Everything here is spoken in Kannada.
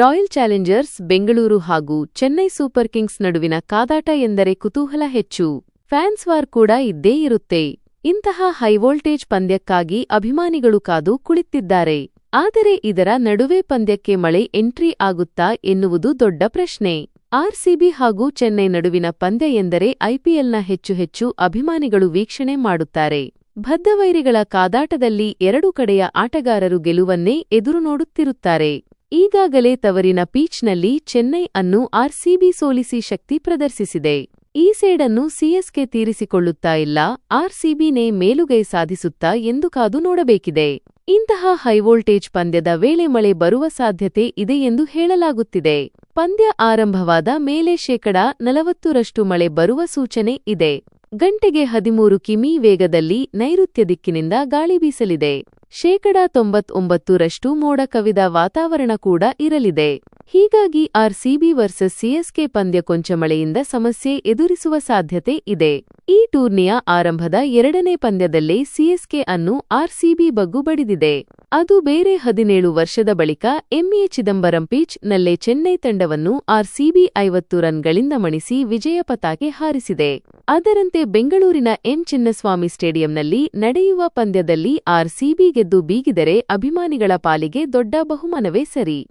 ರಾಯಲ್ ಚಾಲೆಂಜರ್ಸ್ ಬೆಂಗಳೂರು ಹಾಗೂ ಚೆನ್ನೈ ಸೂಪರ್ ಕಿಂಗ್ಸ್ ನಡುವಿನ ಕಾದಾಟ ಎಂದರೆ ಕುತೂಹಲ ಹೆಚ್ಚು. ಫ್ಯಾನ್ಸ್ ವಾರ್ ಕೂಡ ಇದ್ದೇ ಇರುತ್ತೆ. ಇಂತಹ ಹೈವೋಲ್ಟೇಜ್ ಪಂದ್ಯಕ್ಕಾಗಿ ಅಭಿಮಾನಿಗಳು ಕಾದು ಕುಳಿತಿದ್ದಾರೆ ಆದರೆ ಇದರ ನಡುವೆ ಪಂದ್ಯಕ್ಕೆ ಮಳೆ ಎಂಟ್ರಿ ಆಗುತ್ತಾ ಎನ್ನುವುದು ದೊಡ್ಡ ಪ್ರಶ್ನೆ. ಆರ್ಸಿಬಿ ಹಾಗೂ ಚೆನ್ನೈ ನಡುವಿನ ಪಂದ್ಯ ಎಂದರೆ ಐಪಿಎಲ್ನ ಹೆಚ್ಚು ಹೆಚ್ಚು ಅಭಿಮಾನಿಗಳು ವೀಕ್ಷಣೆ ಮಾಡುತ್ತಾರೆ. ಬದ್ಧವೈರಿಗಳ ಕಾದಾಟದಲ್ಲಿ ಎರಡು ಕಡೆಯ ಆಟಗಾರರು ಗೆಲುವನ್ನೇ ಎದುರು ನೋಡುತ್ತಿರುತ್ತಾರೆ. ಈಗಾಗಲೇ ತವರಿನ ಪೀಚ್ನಲ್ಲಿ ಚೆನ್ನೈ ಅನ್ನು ಆರ್ಸಿಬಿ ಸೋಲಿಸಿ ಶಕ್ತಿ ಪ್ರದರ್ಶಿಸಿದೆ. ಈ ಸೇಡನ್ನು ಸಿಎಸ್ಕೆ ತೀರಿಸಿಕೊಳ್ಳುತ್ತಾ ಇಲ್ಲ, ಆರ್ಸಿಬಿನೇ ಮೇಲುಗೈ ಸಾಧಿಸುತ್ತಾ ಎಂದು ಕಾದು ನೋಡಬೇಕಿದೆ. ಇಂತಹ ಹೈವೋಲ್ಟೇಜ್ ಪಂದ್ಯದ ವೇಳೆ ಮಳೆ ಬರುವ ಸಾಧ್ಯತೆ ಇದೆ ಎಂದು ಹೇಳಲಾಗುತ್ತಿದೆ. ಪಂದ್ಯ ಆರಂಭವಾದ ಮೇಲೆ ಶೇಕಡ ನಲವತ್ತರಷ್ಟು ಮಳೆ ಬರುವ ಸೂಚನೆ ಇದೆ. ಗಂಟೆಗೆ ಹದಿಮೂರು ಕಿಮಿ ವೇಗದಲ್ಲಿ ನೈಋತ್ಯ ದಿಕ್ಕಿನಿಂದ ಗಾಳಿ ಬೀಸಲಿದೆ. ಶೇಕಡ ತೊಂಬತ್ತೊಂಬತ್ತರಷ್ಟು ಮೋಡ ಕವಿದ ವಾತಾವರಣ ಕೂಡ ಇರಲಿದೆ. ಹೀಗಾಗಿ ಆರ್ಸಿಬಿ ವರ್ಸಸ್ ಸಿಎಸ್ಕೆ ಪಂದ್ಯ ಕೊಂಚ ಮಳೆಯಿಂದ ಸಮಸ್ಯೆ ಎದುರಿಸುವ ಸಾಧ್ಯತೆ ಇದೆ. ಈ ಟೂರ್ನಿಯ ಆರಂಭದ ಎರಡನೇ ಪಂದ್ಯದಲ್ಲೇ ಸಿಎಸ್ಕೆ ಅನ್ನು ಆರ್ಸಿಬಿ ಬಗ್ಗು ಬಡಿದಿದೆ. ಅದು ಬೇರೆ ಹದಿನೇಳು ವರ್ಷದ ಬಳಿಕ ಎಂಎ ಚಿದಂಬರಂ ಪೀಚ್ ನಲ್ಲೇ ಚೆನ್ನೈ ತಂಡವನ್ನು ಆರ್ಸಿಬಿ ಐವತ್ತು ರನ್ಗಳಿಂದ ಮಣಿಸಿ ವಿಜಯ ಪತಾಕೆ ಹಾರಿಸಿದೆ. ಅದರಂತೆ ಬೆಂಗಳೂರಿನ ಎಂ ಚಿನ್ನಸ್ವಾಮಿ ಸ್ಟೇಡಿಯಂನಲ್ಲಿ ನಡೆಯುವ ಪಂದ್ಯದಲ್ಲಿ ಆರ್ಸಿಬಿ ಗೆದ್ದು ಬೀಗಿದರೆ ಅಭಿಮಾನಿಗಳ ಪಾಲಿಗೆ ದೊಡ್ಡ ಬಹುಮಾನವೇ ಸರಿ.